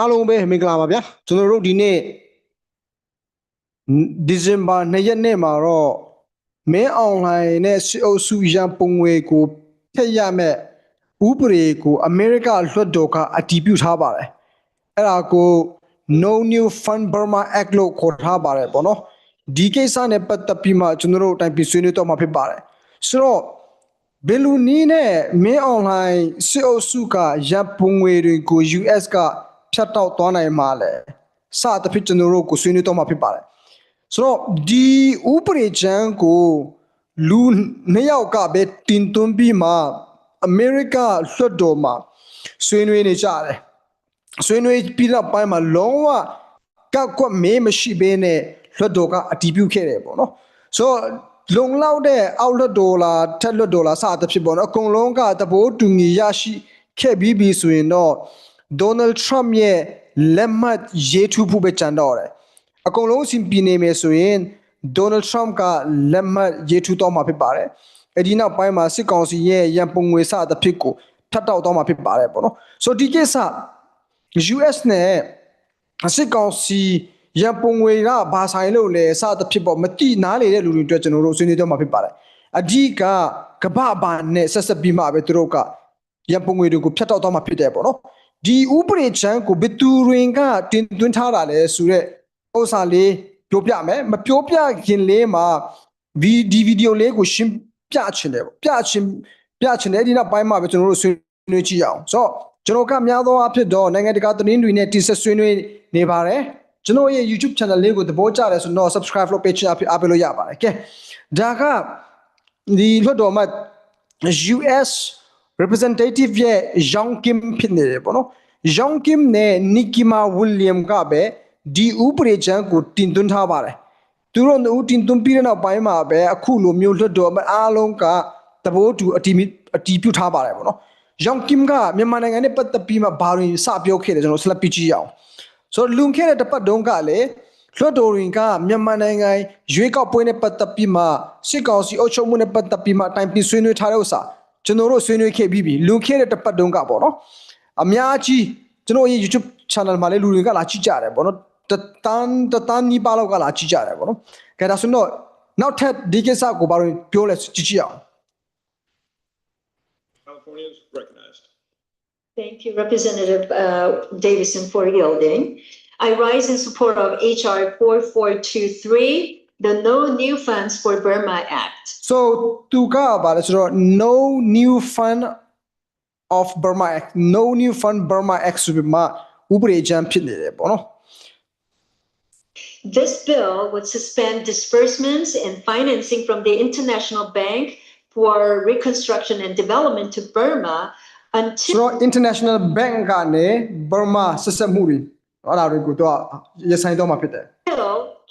အားလုံးပဲမင်္ဂလာပါဗျာကျွန်တော်တို့ဒီနေ့ဒီဇင်ဘာ2ရက်နေ့မှာတော့မင်းအွန်လိုင်းနဲ့စီအိုစုရန်ပုံငွေကိုဖျက်ရမဲ့ဥပဒေကိုအမေရိကလွှတ်တော်ကအတည်ပြုထားပါတယ်အဲ့ဒါကို No New Fund Burma Act လို့ခေါ်ထားပါတယ်ပေါ့နော်ဒီကိစ္စနဲ့ပတ်သက်ပြီးမှကျွန်တော်တို့အတိုင်းပြဆွေးနွေးတော့မှာဖြစ်ပါတယ်ဆိုတော့ဘယ်လူနီးနဲ့မင်းအွန်လိုင်းစီအိုစုကရန်ပုံငွေတွေကို US က ဖြတ်တောက်သွားနိုင်မှာလဲစသဖြင့်ကျွန်တော်တို့ကိုဆွေးနွေးတော့မှာဖြစ်ပါတယ်ဆိုတော့ဒီဥပဒေချမ်းကိုလူနှစ်ယောက်ကပဲတင်သွင်းပြီးမှအမေရိကလွှတ်တော်မှာဆွေးနွေးနေကြတယ်ဆွေးနွေးပြီးတော့ပိုင်းမှာလုံးဝကောက်ကွက်မေးမရှိဘဲနဲ့လွှတ်တော်ကအတည်ပြုခဲ့တယ်ပေါ့နော်ဆိုတော့လုံလောက်တဲ့အောက်လွှတ်တော်လားထက်လွှတ်တော်လားစသဖြင့်ပေါ့နော်အကုန်လုံးကသဘောတူညီရရှိခဲ့ပြီးပြီဆိုရင်တော့ Donald Trump ရဲ့လက်မှတ်ရေးထိုးဖို့ပဲကြံတော့တယ်အကုန်လုံးအဆင်ပြေနေမယ်ဆိုရင် Donald Trump ကလက်မှတ်ရေးထိုးတော့မှာဖြစ်ပါတယ်အဲ့ဒီနောက်ပိုင်းမှာစစ်ကောင်စီရဲ့ရန်ပုံငွေစသဖြင့်ကိုထပ်တောက်တော့မှာဖြစ်ပါတယ်ပေါ့နော်ဆိုဒီကိစ္စ US နဲ့စစ်ကောင်စီရန်ပုံငွေကဘာဆိုင်လို့လဲစသဖြင့်ပေါ့မတိနားလေတဲ့လူတွေအတွက်ကျွန်တော်တို့ဆွေးနွေးတော့မှာဖြစ်ပါတယ်အဓိကကပ္ပဘာနဲ့ဆက်ဆက်ပြီးမှပဲသူတို့ကရန်ပုံငွေတွေကိုဖြတ်တောက်တော့မှာဖြစ်တယ်ပေါ့နော် ဒီဥပဒေချမ်းကိုဘယ်သူရင်ကတင်သွင်းထားတာလဲဆိုတော့ဥစ္စာလေးပြောပြမယ်မပြောပြခင်လေးမှာဗီဒီဗီဒီယိုလေးကိုရှင်းပြချင်တယ်ပေါ့ပြချင်ပြချင်တယ်ဒီနောက်ပိုင်းမှာပဲကျွန်တော်တို့ဆွေးနွေးကြည့်အောင်ဆိုတော့ကျွန်တော်ကများသောအားဖြင့်တော့နိုင်ငံတကာသတင်းတွေနဲ့တိဆက်ဆွေးနွေးနေပါတယ်ကျွန်တော်ရဲ့ YouTube channel လေးကိုသဘောကျတယ်ဆိုတော့ subscribe လုပ်ပေးချင်အဖြစ်အားပေးလို့ရပါတယ်ကဲဒါကဒီလွှတ်တော်မှာ US representative ရဲ့ Young Kim ဖြစ်နေတယ်ပေါ့နော် Young Kim နဲ့ Nikima William ကပဲဒီဥပဒေချမ်းကိုတင်သွင်းထားပါတယ်သူတို့နှစ်ဦးတင်သွင်းပြီးတဲ့နောက်ပိုင်းမှာပဲအခုလိုမျိုးလွှတ်တော်မှာအားလုံးကသဘောတူအတီးအတီးပြုထားပါတယ်ပေါ့နော် Young Kim ကမြန်မာနိုင်ငံနဲ့ပတ်သက်ပြီးမှဘာတွေစပြောခဲ့တယ်ကျွန်တော်ဆက်လက်ပြကြည့်ရအောင်ဆိုတော့လွန်ခဲ့တဲ့တစ်ပတ်တုန်းကလည်းလွှတ်တော်ရင်ကမြန်မာနိုင်ငံရွေးကောက်ပွဲနဲ့ပတ်သက်ပြီးမှစစ်ကောင်စီအုပ်ချုပ်မှုနဲ့ပတ်သက်ပြီးမှအတိုင်းပြဆွေးနွေးထားတဲ့ဥစ္စာ ကျွန်တော်တို့ဆွေးနွေးခဲ့ပြီးပြီလွန်ခဲ့တဲ့တစ်ပတ်တုန်းကပေါ့နော်အများကြီးကျွန်တော်ရဲ့ YouTube channel မှာလည်းလူတွေကလာကြည့်ကြတယ်ပေါ့နော်တတန်းတတန်းနီးပါးလောက်ကလာကြည့်ကြတယ်ပေါ့နော်ကဲဒါဆိုတော့နောက်ထပ်ဒီကိစ္စကိုဘာလို့ပြောလဲကြည့်ကြည့်အောင် California is recognized. Thank you, Representative uh, Davison, for yielding. I rise in support of HR 4423, the No New Funds for Burma Act. So သူကဘာလဲဆိုတော့ no new fund of Burma Act no new fund Burma Act ဆိုပြီးမှဥပဒေကြမ်းဖြစ်နေတယ်ပေါ့နော် This bill would suspend disbursements and financing from the International Bank for Reconstruction and Development to Burma ဆို until တော့ international bank ကနေ Burma ဆက်ဆက်မှုတွေအဲ့ဒါတွေကိုတော့ရဆိုင်တော့မှာဖြစ်တယ်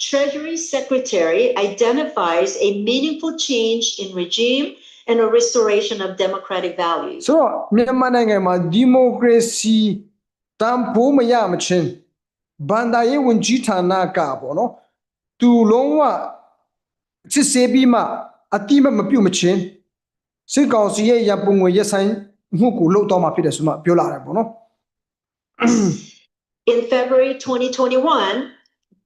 Treasury Secretary identifies a meaningful change in regime and a restoration of democratic values. ဆိုတော့မြန်မာနိုင်ငံမှာဒီမိုကရေစီတန်ဖိုးမရမချင်းဘန်ဒါရေးဝန်ကြီးဌာနကပေါ့နော်သူလုံးဝစစ်ဆေးပြီးမှအတိမမပြုတ်မချင်းစစ်ကောင်စီရဲ့ရန်ပုံငွေရဆိုင်မှုကိုလုပ်တော့မှာဖြစ်တယ်ဆိုမှပြောလာတယ်ပေါ့နော် In February 2021,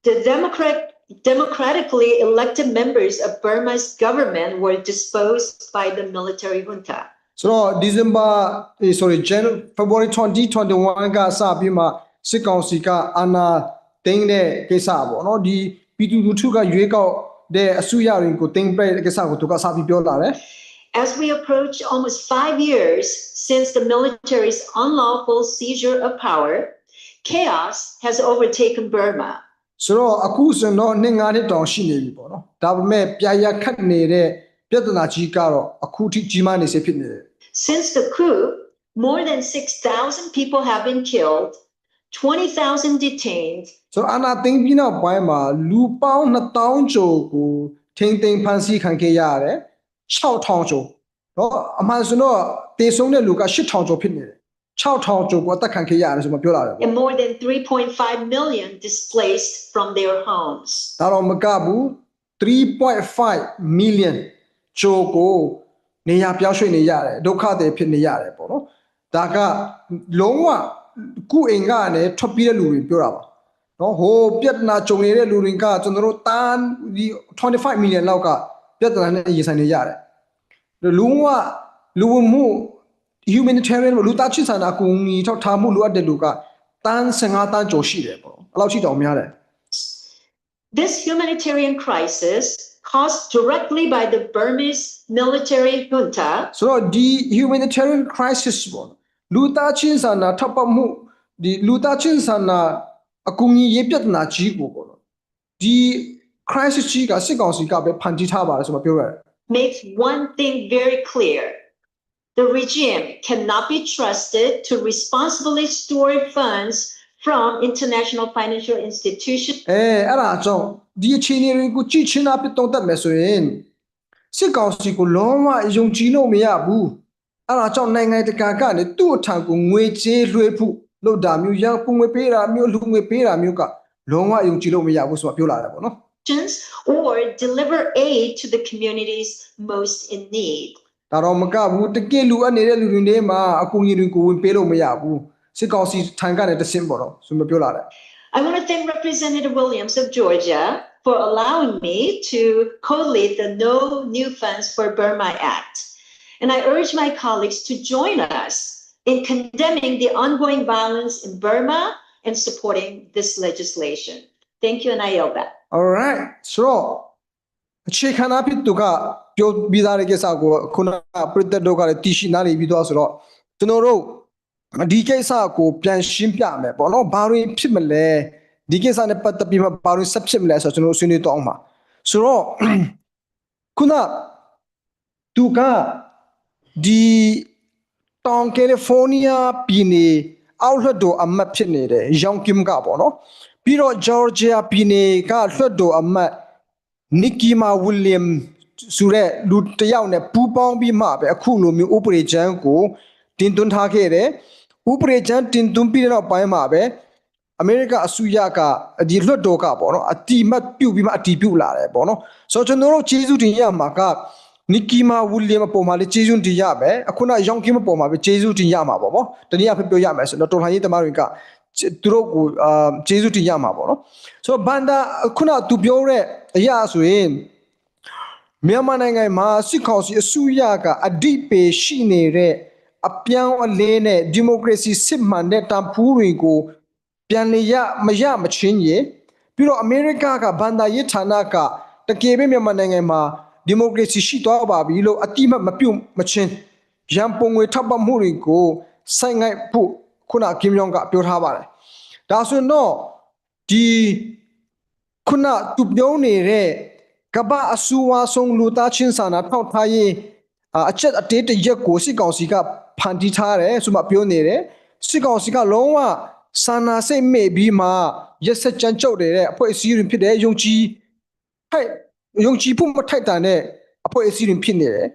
the Democrat, democratically elected members of Burma's government were disposed by the military junta. ဆိုတော့ December eh, sorry January February 2021ကစပြီးမှစစ်ကောင်စီကအာဏာသိမ်းတဲ့ကိစ္စပေါ့နော်ဒီပြည်သူလူထုကရွေးကောက်တဲ့အစုရတွေကိုသိမ်းပတဲ့ကိစ္စကိုသူကစပြီးပြောလာတယ် As we approach almost five years since the military's unlawful seizure of power, chaos has overtaken Burma. ဆိုတော့အခုဆိုရင်တော့နှစ်ငါးနှစ်တောင်ရှိနေပြီပေါ့နော်ဒါပေမဲ့ပြာရခတ်နေတဲ့ပြဿနာကြီးကတော့အခုထိကြီးမားနေစေဖြစ်နေတယ် Since the coup, more than 6,000 people have been killed, 20,000 detained, ဆိုတော့အာဏာသိမ်းပြီးနောက်ပိုင်းမှာလူပေါင်း2000ကျော်ကိုထိမ့်သိမ်းဖမ်းဆီးခံခဲ့ရတယ်6000ကျော်တော့အမှန်ဆိုတော့တေဆုံးတဲ့လူက8000ကျော်ဖြစ်နေတယ် 6000ကျော်ကိုအသက်ခံခဲ့ရတယ်ဆိုမှပြောလာတယ်ပေါ့ and more than 3.5 million displaced from their homes. ဒါတော့မကဘူး3.5 million ကျော်ကိုနေရာပြောင်းရွှေ့နေရတယ်ဒုက္ခတွေဖြစ်နေရတယ်ပေါ့နော်ဒါကလုံးဝကုအိမ်ကနေထွက်ပြေးတဲ့လူတွေပြောတာပါနော်ဟိုပြဿနာကြုံနေတဲ့လူတွေကကျွန်တော်တို့တန်းဒီ25 million လောက်ကပြဿနာနဲ့ရင်ဆိုင်နေရတယ်လူကလူဝင်မှု humanitarian လူသားချင်းစာနာကူညီထောက်ထားမှုလိုအပ်တဲ့လူကတန်း15တန်းကျော်ရှိတယ်ပေါ့အဲ့လောက်ရှိတောင်များတယ် This humanitarian crisis caused directly by the Burmese military junta ဆိုတော့ဒီ humanitarian crisis ပေါ့လူသားချင်းစာနာထောက်ပံ့မှုဒီလူသားချင်းစာနာအကူအညီရေးပြဿနာကြီးကိုပေါ့နော်ဒီ crisis ကြီးကစစ်ကောင်စီကပဲဖန်တီးထားပါတယ်ဆိုမှပြောရတယ် makes one thing very clear. The regime cannot be trusted to responsibly store funds from international financial institutions အဲအဲ့ဒါကြောင့်ဒီအခြေအနေတွေကိုကြည့်ချင်းအပြတ်တုံးတက်မယ်ဆိုရင်စစ်ကောင်စီကိုလုံးဝယုံကြည်လို့မရဘူးအဲ့ဒါကြောင့်နိုင်ငံတကာကနေသူ့အထံကိုငွေကြေးလွှဲဖို့လို့ဒါမျိုးရန်ပုံငွေပေးတာမျိုးလူငွေပေးတာမျိုးကလုံးဝယုံကြည်လို့မရဘူးဆိုတာပြောလာတယ်ပေါ့နော် or deliver aid to the communities most in need. ဒါတော့မကဘူးတကယ်လူအပ်နေတဲ့လူတွေထဲမှာအကူအညီတွေကိုဝင်ပေးလို့မရဘူးစစ်ကောင်စီထံကနေတဆင့်ပေါ့တော့ဆိုမပြောလာတယ် I want to thank Representative Williams of Georgia for allowing me to co-lead the No New Funds for Burma Act. And I urge my colleagues to join us in condemning the ongoing violence in Burma and supporting this legislation. Thank you, and I yield back. alright ဆိုတော့ အခြေခံအဖြစ်သူကပြောပြီးသားတဲ့ကိစ္စကိုခုနကပြည်သက်တို့ကလည်းတည်ရှိနားလည်ပြီးသွားဆိုတော့ကျွန်တော်တို့ဒီကိစ္စကိုပြန်ရှင်းပြမယ်ပေါ့နော်ဘာတွေဖြစ်မလဲဒီကိစ္စနဲ့ပတ်သက်ပြီးမှဘာတွေဆက်ဖြစ်မလဲဆိုတော့ကျွန်တော်တို့ဆွေးနွေးတော့အောင်ပါဆိုတော့ခုနသူကဒီတောင်ကယ်လီဖိုးနီးယားပြည်နယ်အောက်လွှတ်တော်အမတ်ဖြစ်နေတဲ့ယောင်ကင်ကပေါ့နော်ပြီးတော့ဂျော်ဂျီယာပြည်နယ်ကလွှတ်တော်အမတ် နီကီမာဝီလျံဆိုတဲ့လူတစ်ယောက်နဲ့ပူးပေါင်းပြီးမှပဲအခုလိုမျိုးဥပဒေချမ်းကိုတင်သွင်းထားခဲ့တယ်ဥပဒေချမ်းတင်သွင်းပြီးတဲ့နောက်ပိုင်းမှာပဲအမေရိကအစိုးရကဒီလွှတ်တော်ကပေါ့နော်အတီမတ်ပြုတ်ပြီးမှအတီပြုတ်လာတယ်ပေါ့နော်ဆိုတော့ကျွန်တော်တို့ကျေးဇူးတင်ရမှာကနီကီမာဝီလျံအပေါ်မှာလေကျေးဇူးတင်ရမယ်အခုနယောင်ကင်အပေါ်မှာပဲကျေးဇူးတင်ရမှာပေါ့ဗောတနည်းအားဖြင့်ပြောရမယ်ဆိုတော့တော်လှန်ရေးသမားတွေက သူတို့ကိုအာကျေးဇူးတင်ရမှာပေါ့နော်ဆိုတော့ဘန်ဒါခုနသူပြောတဲ့အရာဆိုရင်မြန်မာနိုင်ငံမှာစစ်ကောင်စီအစိုးရကအဓိပေရှိနေတဲ့အပြောင်းအလဲနဲ့ဒီမိုကရေစီစစ်မှန်တဲ့တန်ဖိုးတွေကိုပြန်လည်ရမရမချင်းရေပြီးတော့အမေရိကကဘန်ဒါရေးဌာနကတကယ်ပဲမြန်မာနိုင်ငံမှာဒီမိုကရေစီရှိသွားပါပြီလို့အတိမတ်မပြုတ်မချင်းရန်ပုံငွေထပ်ပမှုတွေကိုစိုက်ငိုက်ဖို့ ခုနကင်ယောင်ကပြောထားပါတယ်ဒါဆိုရင်တော့ဒီခုနသူပြောနေတဲ့ကမ္ဘာအဆူဝါဆုံးလူသားချင်းစာနာထောက်ထားရေးအာအချက်အတေးတရက်ကိုစစ်ကောင်စီကဖန်တီးထားတယ်ဆိုမှပြောနေတယ်စစ်ကောင်စီကလုံးဝစာနာစိတ်မဲ့ပြီးမှရက်စက်ကြမ်းကြုတ်နေတဲ့အဖွဲ့အစည်းတွေဖြစ်တဲ့ယုံကြည်ထိုက်ယုံကြည်ဖို့မထိုက်တန်တဲ့အဖွဲ့အစည်းတွေဖြစ်နေတယ်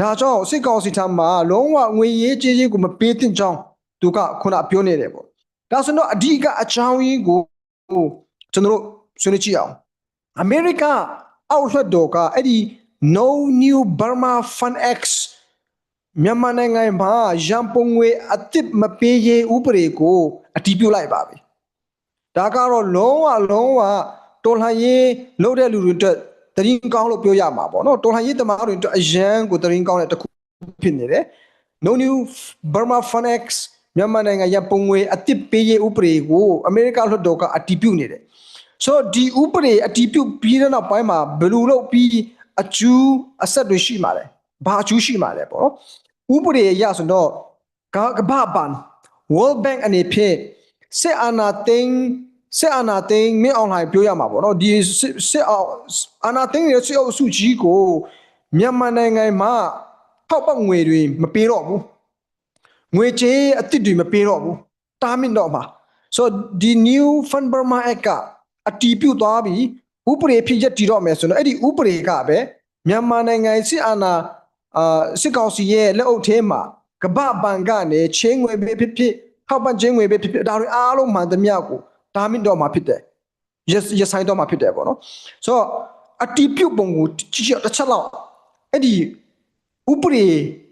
ဒါကြောင့်စစ်ကောင်စီထံမှာလုံးဝငွေရေးကြေးရေးကိုမပေးသင့်ကြောင်း သူကခုနပြောနေတယ်ပေါ့ဒါဆိုတော့အဓိကအကြောင်းရင်းကိုကျွန်တော်တို့ဆွေးနွေးကြည့်အောင်အမေရိကအောက်လွှတ်တော်ကအဲ့ဒီ No New Burma Fund X မြန်မာနိုင်ငံမှာရန်ပုံငွေအစ်စ်မပေးရေးဥပဒေကိုအတည်ပြုလိုက်ပါပြီ။ဒါကတော့လုံးဝလုံးဝတော်လှန်ရေးလုပ်တဲ့လူတွေအတွက်တရင်ကောင်းလို့ပြောရမှာပေါ့နော်တော်လှန်ရေးတမားတွေအတွက်အရန်ကိုတရင်ကောင်းတဲ့တစ်ခုဖြစ်နေတယ်။ No New Burma Fund X မြန်မာနိုင်ငံရန်ပုံငွေအစ်စ်ပေးရေးဥပဒေကိုအမေရိကလွှတ်တော်ကအတည်ပြုနေတယ်။ဆိုတော့ဒီဥပဒေအတီးပြုတ်ပြီးတဲ့နောက်ပိုင်းမှာဘယ်လိုလုပ်ပြီးအကျူးအဆက်တွေရှိမှာလဲဘာအကျူးရှိမှာလဲပေါ့နော်ဥပဒေအရဆိုတော့ကကမ္ဘာ့ဘဏ် World Bank အနေဖြင့်စစ်အာဏာသိမ်းစစ်အာဏာသိမ်းမင်းအောင်လှိုင်ပြောရမှာပေါ့နော်ဒီစစ်စစ်အောင်အာဏာသိမ်းရဲ့စစ်အုပ်စုကြီးကိုမြန်မာနိုင်ငံမှာထောက်ပံ့ငွေတွေမပေးတော့ဘူး ငွေကြေးအစ်စ်တွေမပေးတော့ဘူးတားမြင့်တော့မှာဆိုတော့ဒီ new fund burma act ကအတီးပြုတ်သွားပြီးဥပဒေဖြစ်ရက်တည်တော့မယ်ဆိုတော့အဲ့ဒီဥပဒေကပဲမြန်မာနိုင်ငံစစ်အာဏာအာစစ်ကောင်စီရဲ့လက်အုပ်ထဲမှာကမ္ဘာဘဏ်ကနေချင်းငွေပဲဖြစ်ဖြစ်ထောက်ပံ့ချင်းငွေပဲဖြစ်ဖြစ်ဒါတွေအားလုံးမှန်သမျှကိုတားမြင့်တော့မှာဖြစ်တယ်ရရဆိုင်တော့မှာဖြစ်တယ်ပေါ့နော်ဆိုတော့အတီးပြုတ်ပုံကိုကြည့်ရတစ်ချက်လောက်အဲ့ဒီ ဥပဒေ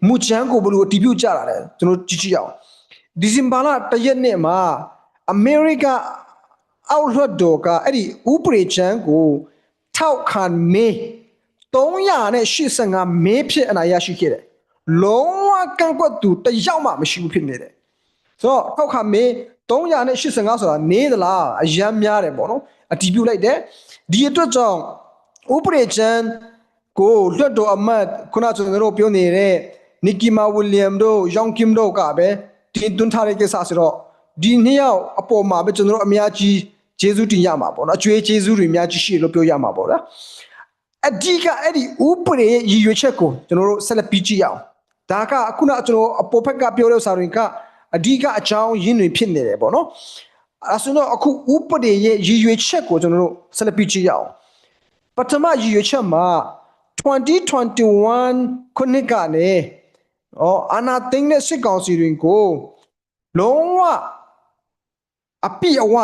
မူချမ်းကိုဘယ်လိုအတည်ပြုကြတာလဲကျွန်တော်ကြည့်ကြည့်အောင်ဒီဇင်ဘာလတရက်နေ့မှာအမေရိကအောက်လွှတ်တော်ကအဲ့ဒီဥပဒေချမ်းကိုထောက်ခံမေး385မေးဖြစ်အနာရရှိခဲ့တယ်လုံးဝကန့်ကွက်သူတစ်ယောက်မှမရှိဘူးဖြစ်နေတယ်ဆိုတော့ထောက်ခံမေး385ဆိုတာနေသလားအယမ်းများတယ်ပေါ့နော်အတီးပြုတ်လိုက်တယ်ဒီအတွက်ကြောင့်ဥပဒေချမ်း ကိုလွှတ်တော်အမတ်ခုနကျွန်တော်တို့ပြောနေတဲ့နီကီမာဝီလျံတို့ယောင်ကင်တို့ကပဲတင်သွင်းထားတဲ့ကိစ္စဆိုတော့ဒီနှစ်ယောက်အပေါ်မှာပဲကျွန်တော်တို့အများကြီးကျေးဇူးတင်ရမှာပေါ့နော်အကျွေးကျေးဇူးတွေအများကြီးရှိတယ်လို့ပြောရမှာပေါ့ဗျာအဓိကအဲ့ဒီဥပဒေရဲ့ရည်ရွယ်ချက်ကိုကျွန်တော်တို့ဆက်လက်ပြီးကြည့်ရအောင်ဒါကခုနကျွန်တော်အပေါ်ဘက်ကပြောတဲ့စာတွေကအဓိကအကြောင်းရင်းတွေဖြစ်နေတယ်ပေါ့နော်အဲဆိုတော့အခုဥပဒေရဲ့ရည်ရွယ်ချက်ကိုကျွန်တော်တို့ဆက်လက်ပြီးကြည့်ရအောင်ပထမရည်ရွယ်ချက်မှာ 2021ခုနှစ်ကနေဩအာနာသိန်းတဲ့စစ်ကောင်စီတွေကိုလုံးဝအပြည့်အဝ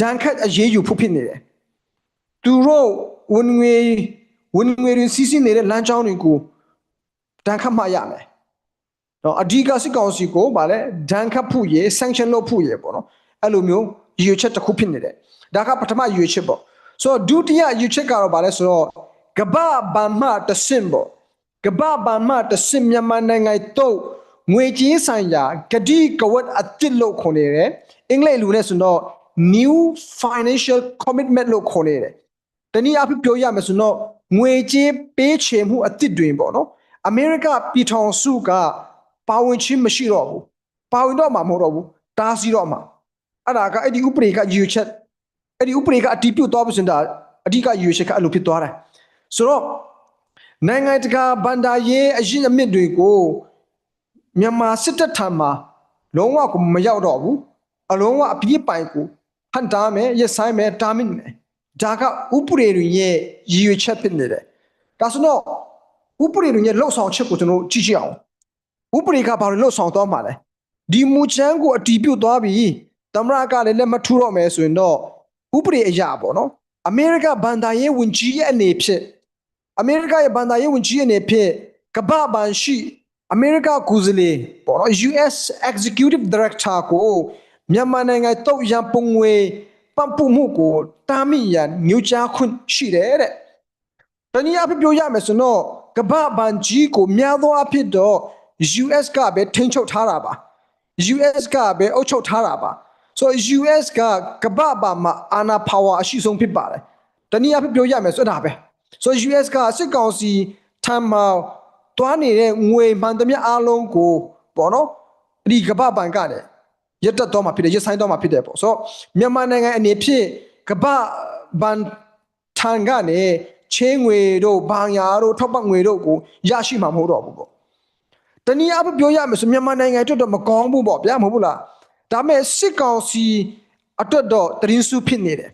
ဒဏ်ခတ်အရေးယူဖို့ဖြစ်နေတယ်သူတို့ဝင်ငွေဝင်ငွေတွေစီးစီးနေတဲ့လမ်းကြောင်းတွေကိုဒဏ်ခတ်မှရမယ်နော်အဓိကစစ်ကောင်စီကိုဗာလဲဒဏ်ခတ်ဖို့ရေ sanction လုပ်ဖို့ရေပေါ့နော်အဲ့လိုမျိုးရည်ရွယ်ချက်တစ်ခုဖြစ်နေတယ်ဒါကပထမရည်ရွယ်ချက်ပေါ့ဆိုတော့ဒုတိယရည်ရွယ်ချက်ကတော့ဗာလဲဆိုတော့ ကမ္ဘာဗန်မတဆင့်ပေါ့ကမ္ဘာဗန်မတဆင့်မြန်မာနိုင်ငံတော့ငွေကြေးဆိုင်ရာဂတိကဝတ်အစ်စ်လို့ခေါ်နေတယ်အင်္ဂလိပ်လူနဲ့ဆိုတော့ new financial commitment လို့ခေါ်နေတယ်တနည်းအားဖြင့်ပြောရမယ်ဆိုတော့ငွေကြေးပေးချေမှုအစ်စ်တွေပေါ့နော်အမေရိကပြည်ထောင်စုကပါဝင်ခြင်းမရှိတော့ဘူးပါဝင်တော့မှာမဟုတ်တော့ဘူးတားဆီးတော့မှာအဲ့ဒါကအဲ့ဒီဥပဒေကရည်ရွယ်ချက်အဲ့ဒီဥပဒေကအတည်ပြုသွားပြီဆိုရင်ဒါအဓိကရည်ရွယ်ချက်ကအဲ့လိုဖြစ်သွားတယ် ဆိုတော့နိုင်ငံတကာဗန္ဒာရေးအရင်အမြင့်တွေကိုမြန်မာစစ်တပ်ထံမှာလုံးဝကိုမရောက်တော့ဘူးအလုံးဝအပြည့်ပိုင်ကိုဟန်တာမယ်ရဆိုင်မယ်တာမင်မယ်ဒါကဥပဒေတွေရဲ့ရည်ရွယ်ချက်ဖြစ်နေတယ်ဒါဆိုတော့ဥပဒေတွေရဲ့လှုပ်ဆောင်ချက်ကိုကျွန်တော်ကြည့်ကြည့်အောင်ဥပဒေကဘာလို့လှုပ်ဆောင်သွားမှာလဲဒီမူချမ်းကိုအတီးပြုတ်သွားပြီသမရကလည်းလက်မထူတော့မယ်ဆိုရင်တော့ဥပဒေအရာပေါ့နော်အမေရိကဘန်ဒါရေးဝန်ကြီးရဲ့အနေဖြင့် အမေရိကရဲ့ဘန်ဒါရေးဝန်ကြီးရဲ့အနေဖြင့်ကမ္ဘာဘန်ရှိအမေရိကကူဇလီပေါ့နော် US Executive Director ကိုမြန်မာနိုင်ငံတုတ်ရန်ပုံငွေပံ့ပိုးမှုကိုတားမိရန်ညွှန်ကြားခွင့်ရှိတယ်တဲ့တနည်းအားဖြင့်ပြောရမယ်ဆိုတော့ကမ္ဘာဘန်ကြီးကိုများသောအားဖြင့်တော့ US ကပဲထိန်းချုပ်ထားတာပါ US ကပဲအုပ်ချုပ်ထားတာပါဆိုတော့ US ကကမ္ဘာဘာမှာအာဏာ power အရှိဆုံးဖြစ်ပါတယ်တနည်းအားဖြင့်ပြောရမယ်ဆိုတော့ဒါပဲ ဆိုတော့ US ကစစ်ကောင်စီထမ်းမှာတွားနေတဲ့ငွေမှန်သမျှအားလုံးကိုပေါ့နော်ဒီကမ္ဘာဘဏ်ကလည်းရက်တက်တော့မှာဖြစ်တယ်ရက်ဆိုင်တော့မှာဖြစ်တယ်ပေါ့ဆိုတော့မြန်မာနိုင်ငံအနေဖြင့်ကမ္ဘာဘဏ်ထံကနေချင်းငွေတို့ဘာညာတို့ထောက်ပံ့ငွေတို့ကိုရရှိမှာမဟုတ်တော့ဘူးပေါ့တနည်းအားဖြင့်ပြောရမယ်ဆိုမြန်မာနိုင်ငံအတွက်တော့မကောင်းဘူးပေါ့ဗျာမဟုတ်ဘူးလားဒါပေမဲ့စစ်ကောင်စီအတွက်တော့တရင်စုဖြစ်နေတယ်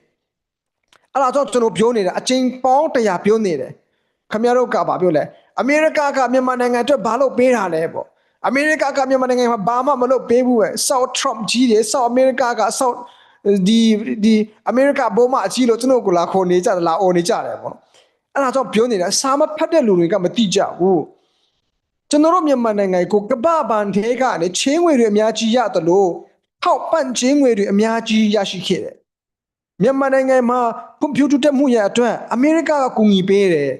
အဲ့ဒါကြောင့်ကျွန်တော်ပြောနေတာအချိန်ပေါင်း100ပြောနေတယ်ခင်ဗျားတို့ကဘာပြောလဲအမေရိကကမြန်မာနိုင်ငံအတွက်ဘာလို့ပေးတာလဲပေါ့အမေရိကကမြန်မာနိုင်ငံမှာဘာမှမလုပ်ပေးဘူးပဲ South Trump ကြီးတယ် South America က South ဒီဒီအမေရိကဘိုးမအကြီးလို့ကျွန်တော်ကိုလာခေါ်နေကြတယ်လာអော်နေကြတယ်ပေါ့အဲ့ဒါကြောင့်ပြောနေတာစာမဖတ်တဲ့လူတွေကမသိကြဘူးကျွန်တော်တို့မြန်မာနိုင်ငံကိုကပ္ပဗန်ထဲကနေချင်းငွေတွေအများကြီးရတယ်လို့ထောက်ပံ့ချင်းငွေတွေအများကြီးရရှိခဲ့တယ် မြန်မာနိုင်ငံမှာကွန်ပျူတာတက်မှုရအတွက်အမေရိကကကူညီပေးတယ်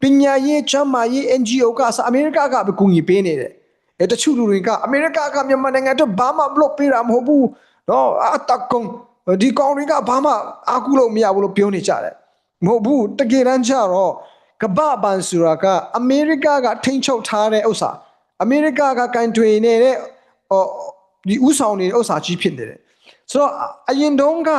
ပညာရေးချမ်းမာရေး NGO ကစအမေရိကကပဲကူညီပေးနေတယ်အဲတချို့လူတွေကအမေရိကကမြန်မာနိုင်ငံအတွက်ဘာမှမလုပ်ပေးတာမဟုတ်ဘူးနော်အတကုံဒီကောင်တွေကဘာမှအားကူလို့မရဘူးလို့ပြောနေကြတယ်မဟုတ်ဘူးတကယ်တမ်းကျတော့ကမ္ဘာဘန်ဆိုတာကအမေရိကကထိန်းချုပ်ထားတဲ့ဥစ္စာအမေရိကကကန်ထွေနေတဲ့ဟောဒီဥဆောင်နေတဲ့ဥစ္စာကြီးဖြစ်နေတယ်ဆိုတော့အရင်တုန်းက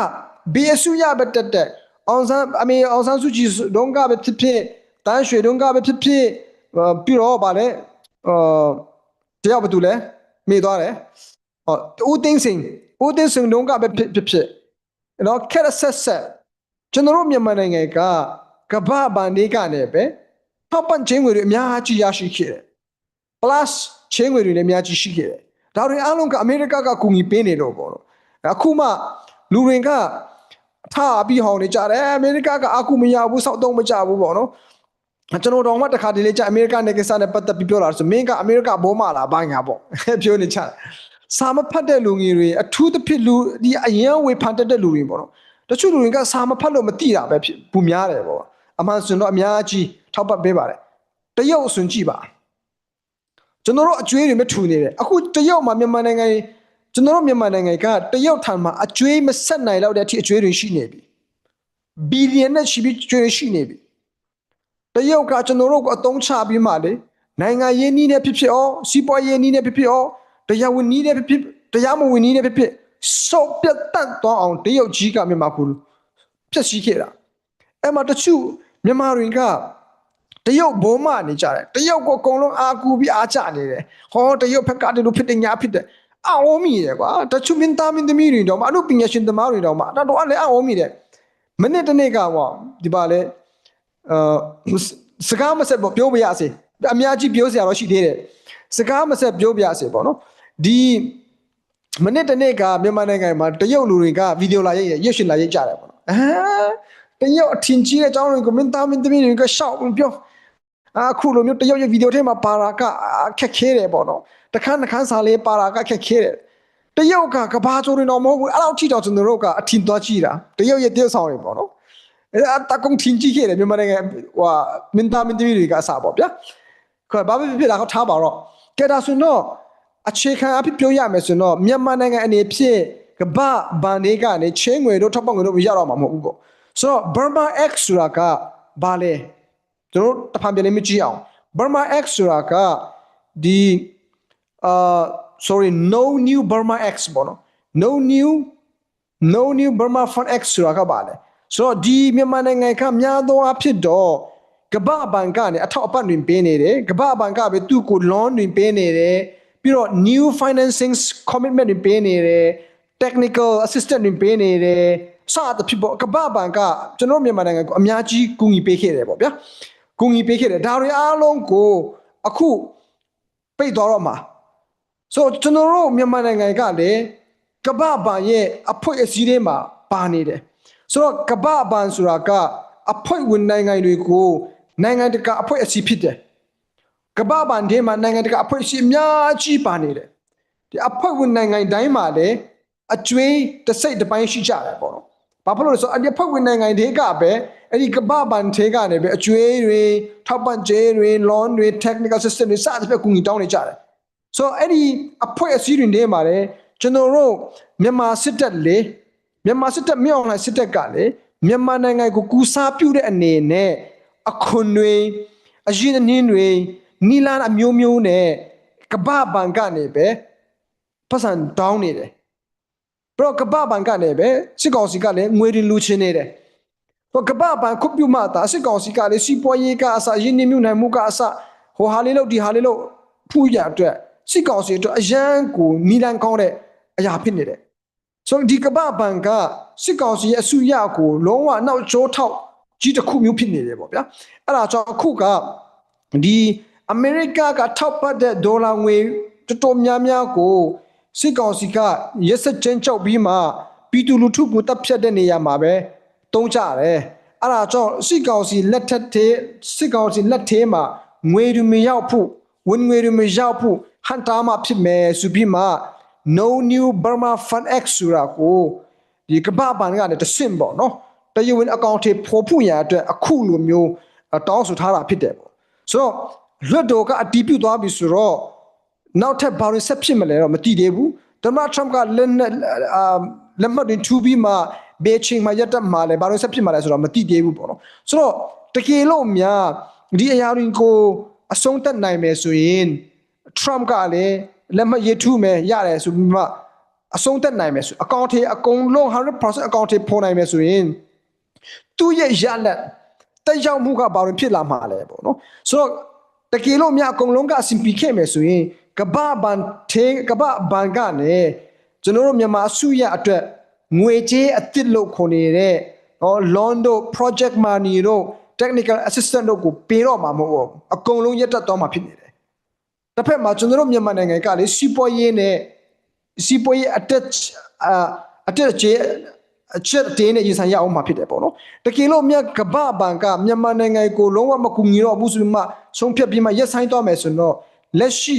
ဘေးအစုရပဲတက်တက်အောင်ဆန်းအမေအောင်ဆန်းစုကြည်တုန်းကပဲဖြစ်ဖြစ်တန်းရွှေတုန်းကပဲဖြစ်ဖြစ်ဟောပြီးတော့ဗာလဲအာတယောက်ဘာတူလဲမေ့သွားတယ်ဟောဦးသိန်းစင်ဦးသိန်းစင်တုန်းကပဲဖြစ်ဖြစ်ဖြစ်နော်ခက်ဆက်ဆက်ကျွန်တော်တို့မြန်မာနိုင်ငံကကမ္ဘာဘန်ဒီကနေပဲထောက်ပံ့ချင်းငွေတွေအများကြီးရရှိခဲ့တယ် plus ချင်းငွေတွေလည်းအများကြီးရှိခဲ့တယ်ဒါတွေအားလုံးကအမေရိကကကူညီပေးနေလို့ပေါ့နော်အခုမှလူတွေက ထားပြီးဟောင်းနေကြတယ်အမေရိကကအကူမရဘူးစောက်တော့မကြဘူးပေါ့နော်ကျွန်တော်တော့မှတခါတလေကျအမေရိကန်နဲ့ကိစ္စနဲ့ပတ်သက်ပြီးပြောလာဆိုမင်းကအမေရိကဘောမလားဘာညာပေါ့ပြောနေကြတယ်စာမဖတ်တဲ့လူငယ်တွေအထူးသဖြင့်လူဒီအရင်ဝေဖန်တတ်တဲ့လူတွေပေါ့နော်တချို့လူတွေကစာမဖတ်လို့မသိတာပဲဖြစ်ပူများတယ်ပေါ့အမှန်ဆိုရင်တော့အများကြီးထောက်ပတ်ပေးပါတယ်တရုတ်အစွန်ကြည့်ပါကျွန်တော်တို့အကျွေးတွေမထူနေတယ်အခုတရုတ်မှာမြန်မာနိုင်ငံကျွ န်တော်တို့မြန်မာနိုင်ငံကတရုတ်ထံမှာအကျွေးမဆက်နိုင်တော့တဲ့အထိအကျွေးတွေရှိနေပြီဘီလီယံနဲ့ရှိပြီးကျွေးရှိနေပြီတရုတ်ကကျွန်တော်တို့ကိုအသုံးချပြီးမှလေနိုင်ငံရေးနည်းနဲ့ဖြစ်ဖြစ်ဩစီးပွားရေးနည်းနဲ့ဖြစ်ဖြစ်ဩတရားဝင်နည်းနဲ့ဖြစ်ဖြစ်တရားမဝင်နည်းနဲ့ဖြစ်ဖြစ်စောက်ပြတ်တတ်သွားအောင်တရုတ်ကြီးကမြန်မာကိုပြက်စီးခဲ့တာအဲ့မှာတချို့မြန်မာတွေကတရုတ်ဘုံမနေကြတယ်တရုတ်ကိုအကုန်လုံးအာကူပြီးအားကျနေတယ်ဟောတရုတ်ဘက်ကတည်းကဖြစ်တယ်ညာဖြစ်တယ် အော်မိတယ်ကွာတချို့မင်းသားမင်းသမီးတွေတော့မအမှုပညာရှင်သမားတွေတော့မတော့အဲ့လေအော်မိတယ်မနေ့တနေ့ကဟောဒီပါလေအာစကားမဆက်ပေါ့ပြောပြရစေအများကြီးပြောစရာတော့ရှိသေးတယ်စကားမဆက်ပြောပြရစေပေါ့နော်ဒီမနေ့တနေ့ကမြန်မာနိုင်ငံမှာတရုတ်လူတွေကဗီဒီယိုလာရိုက်ရရွှေရှင်လာရိုက်ကြတယ်ပေါ့နော်အာတရုတ်အထင်ကြီးတဲ့အကြောင်းတွေကိုမင်းသားမင်းသမီးတွေကရှောက်ပြီးပြောအခုလိုမျိုးတရုတ်ရဲ့ဗီဒီယိုထဲမှာပါတာကအခက်ခဲတယ်ပေါ့နော် တခန်းတခန်းစာလေးပါတာကအခက်ခဲတယ်တရုတ်ကကဘာချိုးနေတော့မဟုတ်ဘူးအဲ့လောက်ထိတော့ကျွန်တော်တို့ကအထင်သွားကြည့်တာတရုတ်ရဲ့တရုတ်ဆောင်တွေပေါ့နော်အဲ့ဒါတကုံထင်ကြီးခဲ့တယ်မြန်မာနိုင်ငံဟိုမင်းသားမင်းသမီးတွေကအစားပေါ့ဗျာခေါ်ဘာပဲဖြစ်ဖြစ်ဒါတော့ထားပါတော့ကဲဒါဆိုတော့အခြေခံအဖြစ်ပြောရမယ်ဆိုတော့မြန်မာနိုင်ငံအနေဖြင့်ကမ္ဘာဘန်တွေကနေချင်းငွေတို့ထောက်ပံ့ငွေတို့မရတော့မှာမဟုတ်ဘူးပေါ့ဆိုတော့ Burma X ဆိုတာကဘာလဲကျွန်တော်တို့တစ်ဖန်ပြန်လေးမကြည့်အောင် Burma X ဆိုတာကဒီ အာ sorry no new Burma X ပေါ့နော် no new no new Burma Fund X ဆိုတာကပါလဲဆိုတော့ဒီမြန်မာနိုင်ငံကများသောအားဖြင့်တော့ကမ္ဘာဘဏ်ကနေအထောက်အပံ့တွေပေးနေတယ်ကမ္ဘာဘဏ်ကပဲသူ့ကို loan တွေပေးနေတယ်ပြီးတော့ new financing commitment တွေပေးနေတယ် technical assistant တွေပေးနေတယ်စသဖြင့်ပေါ့ကမ္ဘာဘဏ်ကကျွန်တော်မြန်မာနိုင်ငံကိုအများကြီးကူညီပေးခဲ့တယ်ပေါ့ဗျာကူညီပေးခဲ့တယ်ဒါတွေအားလုံးကိုအခုပိတ်သွားတော့မှာ ဆိုတော့ကျွန်တော်တို့မြန်မာနိုင်ငံကလည်းကမ္ဘာ့ဘဏ်ရဲ့အဖွဲ့အစည်းတွေမှာပါနေတယ်ဆိုတော့ကမ္ဘာ့ဘဏ်ဆိုတာကအဖွဲ့ဝင်နိုင်ငံတွေကိုနိုင်ငံတကာအဖွဲ့အစည်းဖြစ်တယ်ကမ္ဘာ့ဘဏ်ထဲမှာနိုင်ငံတကာအဖွဲ့အစည်းအများကြီးပါနေတယ်ဒီအဖွဲ့ဝင်နိုင်ငံတိုင်းမှာလည်းအကျွေးတစ်စိတ်တစ်ပိုင်းရှိကြတယ်ပေါ့နော်ဘာဖြစ်လို့လဲဆိုတော့အဲ့ဒီအဖွဲ့ဝင်နိုင်ငံတွေကပဲအဲ့ဒီကမ္ဘာ့ဘဏ်ထဲကနေပဲအကျွေးတွေထောက်ပံ့ကြေးတွေ loan တွေ technical system တွေစသဖြင့်ကူညီတောင်းနေကြတယ် ဆိုတော့အဲ့ဒီအဖွဲ့အစည်းတွေနေမှာလေကျွန်တော်တို့မြန်မာစစ်တပ်လေမြန်မာစစ်တပ်မြောက်လိုက်စစ်တပ်ကလေမြန်မာနိုင်ငံကိုကူစားပြုတဲ့အနေနဲ့အခွန်တွေအရင်အနည်းတွေနီလာအမျိုးမျိုးနဲ့ကပ္ပဘဏ်ကနေပဲပတ်စံတောင်းနေတယ်ပြီးတော့ကပ္ပဘဏ်ကနေပဲစစ်ကောင်စီကလည်းငွေတွေလူချင်းနေတယ်ဟိုကပ္ပဘဏ်ခုပြုမှတာစစ်ကောင်စီကလည်းစီးပွားရေးကအစရင်းနှီးမြှုပ်နှံမှုကအစဟိုဟာလေးလို့ဒီဟာလေးလို့ဖူးရအတွက် စစ်ကောင်စီအတွက်အရန်ကိုနီလန်ကောင်းတဲ့အရာဖြစ်နေတယ်ဆိုတော့ဒီကပ္ပဘဏ်ကစစ်ကောင်စီရဲ့အစုရကိုလုံးဝနောက်ကျောထောက်ကြီးတစ်ခုမျိုးဖြစ်နေတယ်ပေါ့ဗျာအဲ့ဒါကြောင့်အခုကဒီအမေရိကကထောက်ပတ်တဲ့ဒေါ်လာငွေတော်တော်များများကိုစစ်ကောင်စီကရက်စက်ချင်းချုပ်ပြီးမှပြည်သူလူထုကိုတပ်ဖြတ်တဲ့နေရာမှာပဲတုံးကြတယ်အဲ့ဒါကြောင့်စစ်ကောင်စီလက်ထက်သေးစစ်ကောင်စီလက်ထဲမှာငွေတွေမရောက်ဖို့ဝင်ငွေတွေမရောက်ဖို့ ဟန်တာမှဖြစ်မယ်ဆိုပြီးမှ no new burma fund x ဆိုတာကိုဒီကမ္ဘာဘဏ်ကလည်းတဆင့်ပေါ့နော်တရဝင်အကောင့်တွေပေါ်ဖို့ရအတွက်အခုလိုမျိုးတောင်းဆိုထားတာဖြစ်တယ်ပေါ့ဆိုတော့လွတ်တော်ကအတီးပြုတ်သွားပြီဆိုတော့နောက်ထပ်ဘာတွေဆက်ဖြစ်မလဲတော့မသိသေးဘူးဒေါ်နယ်ထရမ့်ကလက်နဲ့အာလက်မှတ်တွေထူပြီးမှဘေးချင်းမှာရက်တက်မှာလဲဘာလို့ဆက်ဖြစ်မှာလဲဆိုတော့မသိသေးဘူးပေါ့နော်ဆိုတော့တကယ်လို့များဒီအရာတွေကိုအဆုံးသတ်နိုင်မယ်ဆိုရင် Trump ကလည်းလက်မှတ်ရေးထုမယ်ရတယ်ဆိုပြီးမှအဆုံးသတ်နိုင်မယ်ဆိုအကောင့်ထေအကုန်လုံး100%အကောင့်ထေပေါ်နိုင်မယ်ဆိုရင်သူ့ရဲ့ရလက်တက်ရောက်မှုကဘာလို့ဖြစ်လာမှာလဲပေါ့နော်ဆိုတော့တကယ်လို့မြအကုန်လုံးကအဆင်ပြေခဲ့မယ်ဆိုရင်ကပ္ပဘန်ထေကပ္ပဘန်ကနေကျွန်တော်တို့မြန်မာအစုရအတွက်ငွေကြေးအသစ်လို့ခေါ်နေတဲ့ဟော loan တို့ project money တို့ technical assistant တို့ကိုပေးတော့မှာမဟုတ်ဘူးအကုန်လုံးရက်တက်သွားမှာဖြစ်နေတယ် တစ်ဖက်မှာကျွန်တော်တို့မြန်မာနိုင်ငံကလေစီးပွားရေးနဲ့စီးပွားရေးအတက်အာအတက်ကျေအချက်တင်းနဲ့ရင်ဆိုင်ရအောင်မှာဖြစ်တယ်ပေါ့နော်တကယ်လို့မြတ်ကပ္ပဘန်ကမြန်မာနိုင်ငံကိုလုံးဝမကူညီတော့ဘူးဆိုပြီးမှဆုံးဖြတ်ပြီးမှရက်ဆိုင်သွားမယ်ဆိုတော့လက်ရှိ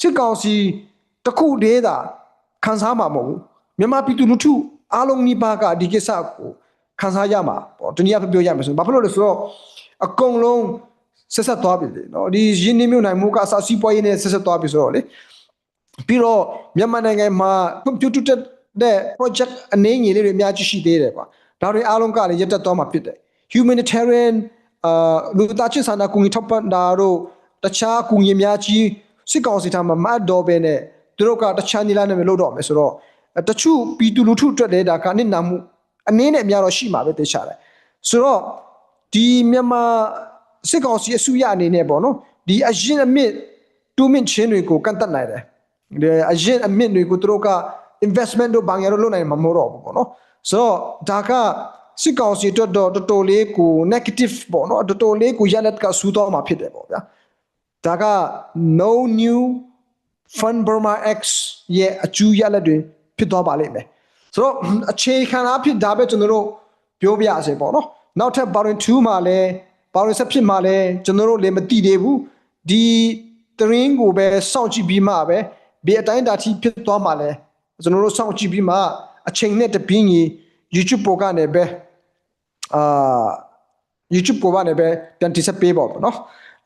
စစ်ကောင်စီတစ်ခုတည်းသာခံစားမှာမဟုတ်ဘူးမြန်မာပြည်သူလူထုအားလုံးနိပါကဒီကိစ္စကိုခံစားရမှာပေါ့တနည်းအားဖြင့်ပြောရမယ်ဆိုရင်ဘာဖြစ်လို့လဲဆိုတော့အကုန်လုံး ဆက်ဆက်သွားပြီလေနော်ဒီရင်းနှီးမြှုပ်နှံမှုကအစစီးပွားရေးနဲ့ဆက်ဆက်သွားပြီဆိုတော့လေပြီးတော့မြန်မာနိုင်ငံမှာကွန်ပျူတာတဲ့ project အနေငယ်လေးတွေအများကြီးရှိသေးတယ်ကွာဒါတွေအားလုံးကလည်းရက်တက်သွားမှာဖြစ်တယ် humanitarian အာလူသားချင်းစာနာကူညီထောက်ပံ့တာတို့တခြားကူညီများကြီးစစ်ကောင်စီထားမှာမတ်တော်ပဲနဲ့သူတို့ကတခြားနေလာနေမလို့တော့မယ်ဆိုတော့အဲတချို့ပြည်သူလူထုအတွက်လည်းဒါကနစ်နာမှုအနည်းနဲ့အများတော့ရှိမှာပဲတေချာတယ်ဆိုတော့ဒီမြန်မာ စစ်ကောင်စီအစိုးရအနေနဲ့ပေါ့နော်ဒီအရင်အမြင့်တူမင်ချင်းတွေကိုကန့်တက်နိုင်တယ်ဒီအရင်အမြင့်တွေကိုသူတို့က investment တို့ဘာညာတို့လုပ်နိုင်မှာမဟုတ်တော့ဘူးပေါ့နော်ဆိုတော့ဒါကစစ်ကောင်စီအတွက်တော့တော်တော်လေးကို negative ပေါ့နော်တော်တော်လေးကိုရလက်ကဆူတော့မှာဖြစ်တယ်ပေါ့ဗျာဒါက no new Fund Burma X ရဲ့အကျူရလက်တွေဖြစ်သွားပါလိမ့်မယ်ဆိုတော့အခြေခံအဖြစ်ဒါပဲကျွန်တော်တို့ပြောပြရစေပေါ့နော်နောက်ထပ် Baron 2မှာလည်း Baron 7ဖြစ်မှာလည်းကျွန်တော်တို့လည်းမသိသေးဘူးဒီတရင်ကိုပဲစောင့်ကြည့်ပြီးမှပဲဘယ်အတိုင်းတာထိဖြစ်သွားမှာလဲကျွန်တော်တို့စောင့်ကြည့်ပြီးမှအချိန်နဲ့တပြင်းကြီး YouTube ပေါ်ကနေပဲအာ YouTube ပေါ်ကနေပဲပြန်တိဆက်ပေးပါပေါ့နော်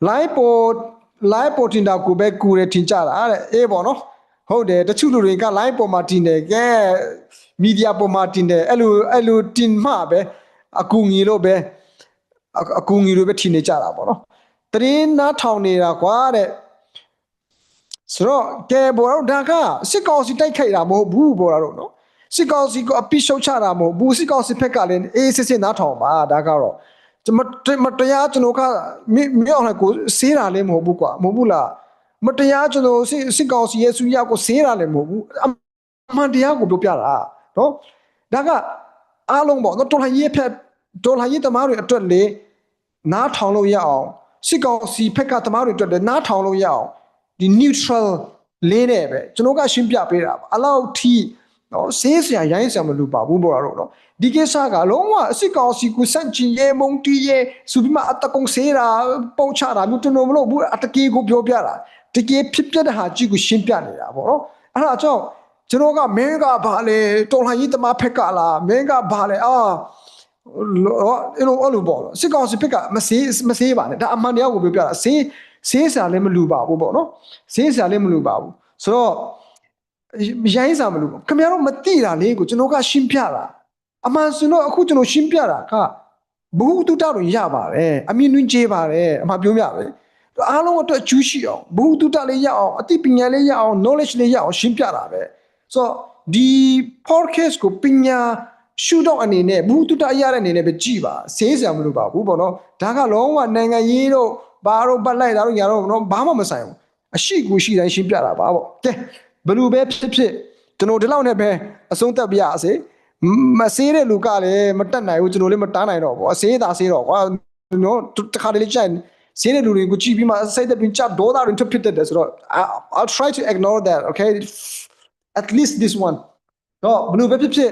live ပေါ် live ပေါ်တင်တာကိုပဲကူတယ်ထင်ကြတာတဲ့အေးပေါ့နော်ဟုတ်တယ်တချို့လူတွေက live ပေါ်မှာတင်တယ်ကဲ media ပေါ်မှာတင်တယ်အဲ့လိုအဲ့လိုတင်မှပဲအကူငီလို့ပဲ အအကူငီလို့ပဲထင်နေကြတာပေါ့နော်တရင်နားထောင်နေတာကွာတဲ့ဆိုတော့ကဲဘောတော့ဒါကစစ်ကောင်စီတိုက်ခိုက်တာမဟုတ်ဘူးဘောတော့နော်စစ်ကောင်စီကိုအပိရှုတ်ချတာမဟုတ်ဘူးစစ်ကောင်စီဖက်ကလည်းအေးစစ်စစ်နားထောင်ပါဒါကတော့ကျွန်မမတရားကျွန်တော်ကမြောက်လိုက်ကိုစေးတာလည်းမဟုတ်ဘူးကွာမဟုတ်ဘူးလားမတရားကျွန်တော်စစ်စစ်ကောင်စီရဲ့ဆူရကိုစေးတာလည်းမဟုတ်ဘူးအမှန်တရားကိုပြောပြတာနော်ဒါကအားလုံးပေါ့နော်တော်လှန်ရေးဖက် တော်လှန်ရေးသမားတွေအတွက်လေနားထောင်လို့ရအောင်စစ်ကောင်စီဖက်ကသမားတွေအတွက်လည်းနားထောင်လို့ရအောင်ဒီ neutral လေးနဲ့ပဲကျွန်တော်ကရှင်းပြပေးတာပါအလောက်ထိနော်ဆေးစရာရိုင်းစရာမလိုပါဘူးပေါ့တော့နော်ဒီကိစ္စကလုံးဝအစစ်ကောင်စီကိုစန့်ကျင်ရဲမုံတီးရဲစူပြီးမှအတကုံဆေးတာပေါချတာမျိုးကျွန်တော်မလို့ဘူးအတကေကိုပြောပြတာတကယ်ဖြစ်ပျက်တဲ့ဟာကြီးကိုရှင်းပြနေတာပေါ့နော်အဲ့ဒါကြောင့်ကျွန်တော်ကမင်းကဘာလဲတော်လှန်ရေးသမားဖက်ကလားမင်းကဘာလဲအာ အဲ့လိုအဲ့လိုပေါ့စစ်ကောင်စီဖက်ကမဆေးမဆေးပါနဲ့ဒါအမှန်တရားကိုပြောပြတာဆေးဆေးစရာလည်းမလူပါဘူးပေါ့နော်ဆေးစရာလည်းမလူပါဘူးဆိုတော့ရိုင်းစာမလူပါခင်ဗျားတို့မသိတာလေးကိုကျွန်တော်ကရှင်းပြတာအမှန်ဆိုတော့အခုကျွန်တော်ရှင်းပြတာကဘ ഹു တုတတော့ရပါတယ်အမြင်တွင်ကျေးပါတယ်အမှပြောပြပဲအားလုံးအတွက်အကျူးရှိအောင်ဘ ഹു တုတလေးရအောင်အသိပညာလေးရအောင် knowledge လေးရအောင်ရှင်းပြတာပဲဆိုတော့ဒီ podcast ကိုပညာ ရှုတော့အနေနဲ့ဘ ഹു တုတရတဲ့အနေနဲ့ပဲကြည်ပါဆေးစရာမလိုပါဘူးပေါ့နော်ဒါကလုံးဝနိုင်ငံရေးတော့ဘာတော့ပတ်လိုက်တာတော့ညာတော့နော်ဘာမှမဆိုင်ဘူးအရှိကိုရှိတိုင်းရှင်းပြတာပါပေါ့ကဲဘယ်လိုပဲဖြစ်ဖြစ်ကျွန်တော်ဒီလောက်နဲ့ပဲအဆုံးသတ်ပြရစေမဆေးတဲ့လူကလည်းမတက်နိုင်ဘူးကျွန်တော်လည်းမတားနိုင်တော့ဘူးအဆေးသာဆေးတော့ကွာနော်တခါတလေကြိုက်ဆေးတဲ့လူတွေကိုကြည့်ပြီးမှစိတ်သက်ပြီးချက်ဒေါသတွေဖြစ်ဖြစ်တယ်ဆိုတော့ I'll try to ignore that okay at least this one တော့ဘယ်လိုပဲဖြစ်ဖြစ်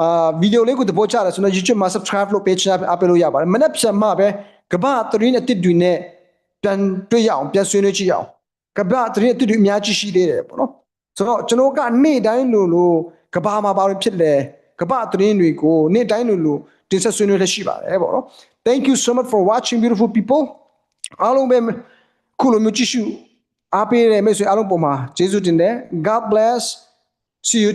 အာဗီဒီယိုလေးကိုသဘောကျတယ်ဆိုတော့ YouTube မှာ subscribe လုပ် page နဲ့အပ်လို့ရပါတယ်မနေ့ပြန်မှပဲကမ္ဘာသတင်းအသစ်တွေနဲ့ပြန်တွေ့ရအောင်ပြန်ဆွေးနွေးကြည့်အောင်ကမ္ဘာသတင်းအသစ်တွေအများကြီးရှိသေးတယ်ပေါ့နော်ဆိုတော့ကျွန်တော်ကနေ့တိုင်းလိုလိုကမ္ဘာမှာဘာတွေဖြစ်လဲကမ္ဘာသတင်းတွေကိုနေ့တိုင်းလိုလိုတင်ဆက်ဆွေးနွေးလက်ရှိပါတယ်ပေါ့နော် Thank you so much for watching beautiful people အားလုံးပဲခုလိုမျိုးကြည့်ရှုအားပေးတဲ့မိတ်ဆွေအားလုံးပုံမှာကျေးဇူးတင်တယ် God bless see you